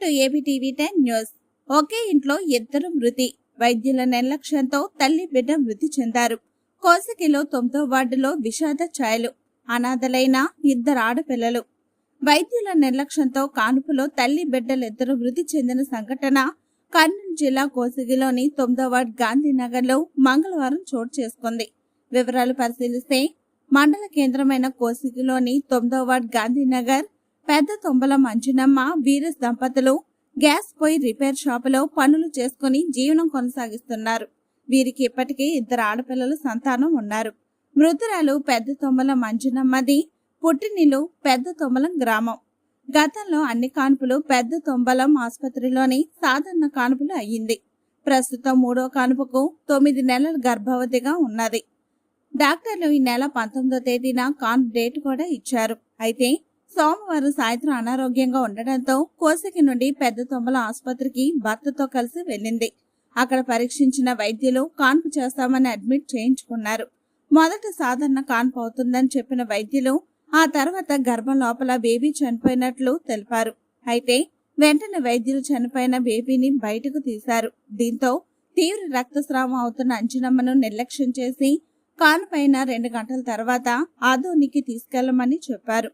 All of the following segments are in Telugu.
To A B TV ten news ఒకే ఇంట్లో ఇద్దరు మృతి. వైద్యుల నిర్లక్ష్యంతో తల్లి బిడ్డ మృతి చెందారు. కోసకిలో తొమ్మిదో వార్డులో విషాద ఛాయలు. అనాథలైన ఇద్దరు ఆడపిల్లలు. వైద్యుల నిర్లక్ష్యంతో కానుపులో తల్లి బిడ్డలిద్దరు మృతి చెందిన సంఘటన కర్నూలు జిల్లా కోసగిలోని తొమ్మిదో వార్డు గాంధీనగర్లో మంగళవారం చోటు చేసుకుంది. వివరాలు పరిశీలిస్తే మండల కేంద్రమైన కోసిగిలోని తొమ్మిదో వార్డు గాంధీనగర్ పెద్ద తొంబల మంచునమ్మ వీరస్ దంపతులు గ్యాస్ పొయ్యి రిపేర్ షాపులో పనులు చేసుకుని జీవనం కొనసాగిస్తున్నారు. వీరికి ఇప్పటికీ ఇద్దరు ఆడపిల్లలు సంతానం ఉన్నారు. మృతురాలు పెద్ద తొమ్మల మంజునమ్మది పుట్టినిలు పెద్ద తొమ్మలం గ్రామం. గతంలో అన్ని కాన్పులు పెద్ద తొంబలం ఆసుపత్రిలోని సాధారణ కాన్పులు అయ్యింది. ప్రస్తుతం మూడో కానుపుకు తొమ్మిది నెలల గర్భవతిగా ఉన్నది. డాక్టర్లు ఈ నెల పంతొమ్మిదో తేదీన కాన్పు డేట్ కూడా ఇచ్చారు. అయితే సోమవారం సాయంత్రం అనారోగ్యంగా ఉండడంతో కోసకి నుండి పెద్ద తొమ్మల ఆసుపత్రికి భర్తతో కలిసి వెళ్ళింది. అక్కడ పరీక్షించిన వైద్యులు కాన్పు చేస్తామని అడ్మిట్ చేయించుకున్నారు. మొదట సాధారణ కాన్పు అవుతుందని చెప్పిన వైద్యులు ఆ తర్వాత గర్భం లోపల బేబీ చనిపోయినట్లు తెలిపారు. అయితే వెంటనే వైద్యులు చనిపోయిన బేబీని బయటకు తీశారు. దీంతో తీవ్ర రక్తస్రావం అవుతున్న అంజనమ్మను నిర్లక్ష్యం చేసి కాన్పైన రెండు గంటల తర్వాత ఆదోనికి తీసుకెళ్ళమని చెప్పారు.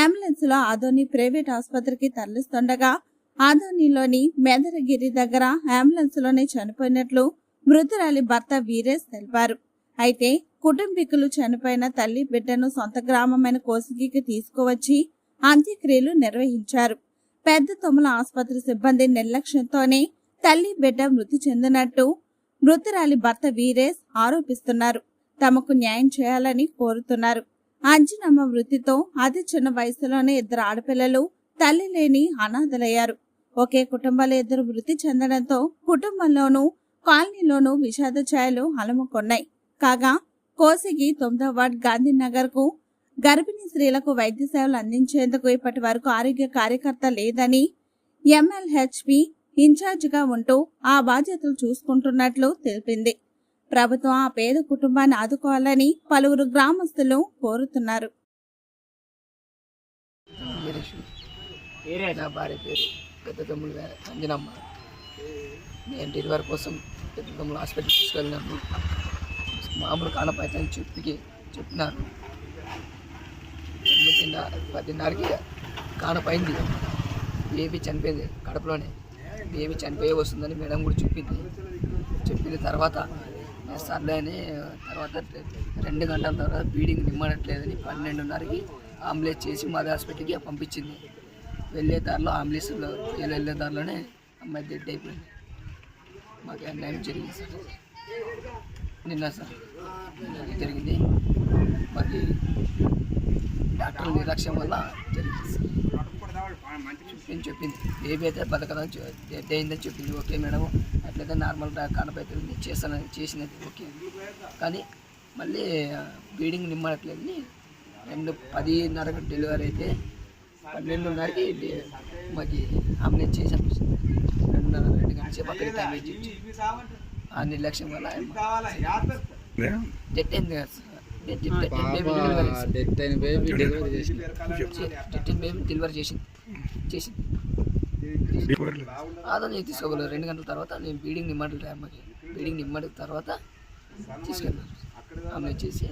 అంబులెన్స్లో ఆదోని ప్రైవేట్ ఆసుపత్రికి తరలిస్తుండగా ఆదోనిలోని మెదరగిరి దగ్గర అంబులెన్స్లోనే చనిపోయినట్లు మృతురాలి భర్త వీరేష్ తెలిపారు. అయితే కుటుంబీకులు చనిపోయిన తల్లి బిడ్డను సొంత గ్రామమైన కోసిగికి తీసుకువచ్చి అంత్యక్రియలు నిర్వహించారు. పెద్ద తొమ్మల ఆసుపత్రి సిబ్బంది నిర్లక్ష్యంతోనే తల్లి బిడ్డ మృతి చెందినట్టు మృతురాలి భర్త వీరేష్ ఆరోపిస్తున్నారు. తమకు న్యాయం చేయాలని కోరుతున్నారు. అంజనమ్మ మృతితో అతి చిన్న వయసులోనే ఇద్దరు ఆడపిల్లలు తల్లి లేని అనాథలయ్యారు. ఒకే కుటుంబాల ఇద్దరు మృతి చెందడంతో కుటుంబంలోనూ కాలనీలోనూ విషాద ఛాయలు అలముకొన్నాయి. కాగా కోసిగి తొమ్మిదో వార్డ్ గాంధీనగర్కు గర్భిణీ స్త్రీలకు వైద్య సేవలు అందించేందుకు ఇప్పటి వరకు ఆరోగ్య కార్యకర్త లేదని ఎంఎల్హెచ్పి ఇన్ఛార్జిగా ఉంటూ ఆ బాధ్యతలు చూసుకుంటున్నట్లు తెలిపింది. ప్రభుత్వం ఆ పేద కుటుంబాన్ని ఆదుకోవాలని పలువురు గ్రామస్తులు కోరుతున్నారు. నా భార్య పేరు పెద్ద తమ్ముడు అంజనమ్మ. నేను డెలివరీ కోసం పెద్ద తమ్ముడు హాస్పిటల్ తీసుకెళ్ళినాను. మామూలు కానపైతే అని చెప్పి చెప్పినారు తొమ్మిదిన్నర పదిన్నరకి కానపైంది బేబీ చనిపోయింది కడుపులోనే. బేబీ చనిపోయే వస్తుందని మేడం కూడా చెప్పింది. చెప్పిన తర్వాత సర్లే అని తర్వాత రెండు గంటల తర్వాత బీడింగ్ నిమ్మడట్లేదని పన్నెండున్నరకి అంబులెన్స్ చేసి మాది హాస్పిటల్కి పంపించింది. వెళ్ళే దారిలో అంబులెన్స్లో వెళ్ళే దారిలోనే అమ్మాయి డెడ్ అయిపోయింది. మాకు అన్యాయం జరిగింది సార్. నిన్న సార్ జరిగింది. మరి డాక్టర్ నిర్లక్ష్యం వల్ల జరిగింది సార్. చెప్పింది చెప్పింది బేబీ అయితే బతకదని డెడ్ అయిందని చెప్పింది. ఓకే మేడం అట్లయితే నార్మల్ కనపైతుంది చేస్తానని చేసినది ఓకే కానీ మళ్ళీ బీడింగ్ నిమ్మట్లేదని రెండు పదిన్నరకు డెలివరీ అయితే పన్నెండున్నరకి మాకు అంబులెన్స్ చేసి పంపించింది రెండున్నర రెండు గంటల సేపు అక్కడికి టైం ఇచ్చి ఆ నిర్లక్ష్యం వల్ల డెట్ అయింది కదా sir dead dead baby delivery చేసింది. డెత్ అయిన బేబీ డెలివరీ అయిన డెలివరీ చేసింది చేసింది నేను తీసుకోగలరు రెండు గంటల తర్వాత నేను బీడింగ్ నిమ్మడి అమ్మకి బీడింగ్ నిమ్మడి తర్వాత తీసుకెళ్ళాను ఆమె చేసి